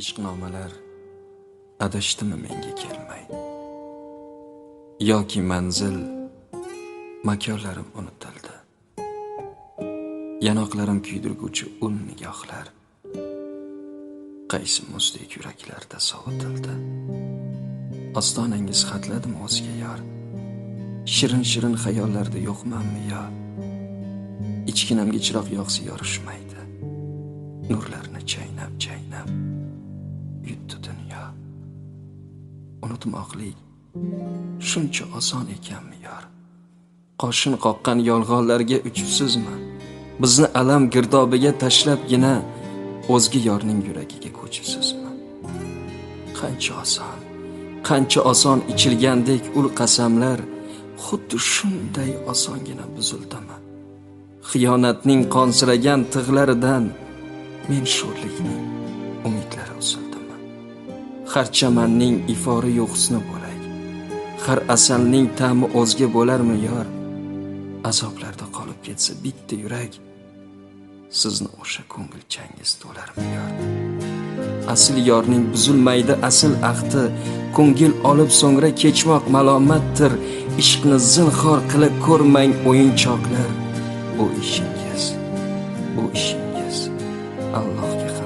ishqnomalar adashdimi menga kelmay? Yoki manzil makonlarim unutildi. Yanoqlarim kuydirguvchi un nigohlar qaysi muzdek yuraklarda sovitildi ostonangiz xatladimi o'zga yor? Shirin shirin xayollarda yo'qmanmi yo? Ichkinamga chiroq yoqsa yorishmaydi. Nurlarni unutmoqlik shuncha oson ekanmi yor qoshin qoqqan yolg'onlarga uchibsizmi bizni alam girdobiga tashlabgina o'zga yorning yuragiga ko'chibsizmi qancha oson qancha oson ichilgandek ul qasamlar xuddi shunday osongina buzildimi? Xiyonatning qonsiragan tig'laridan men sho'rlikning har chamanning ifori yo'q husni bo'lak har asalning ta'mi o'zga bo'larmi yor? Azoblarda qolib ketsa bitta yurak. Sizni o'sha ko'ngilchangiz to'larmi yor? Asl yorning buzilmaydi asl ahdi. Ko'ngil olib so'ngra kechmoq malomatdir. Ishqni zinhor qilib ko'rmang o'yinchoqlar. Bu ishingiz bu ishingiz allohga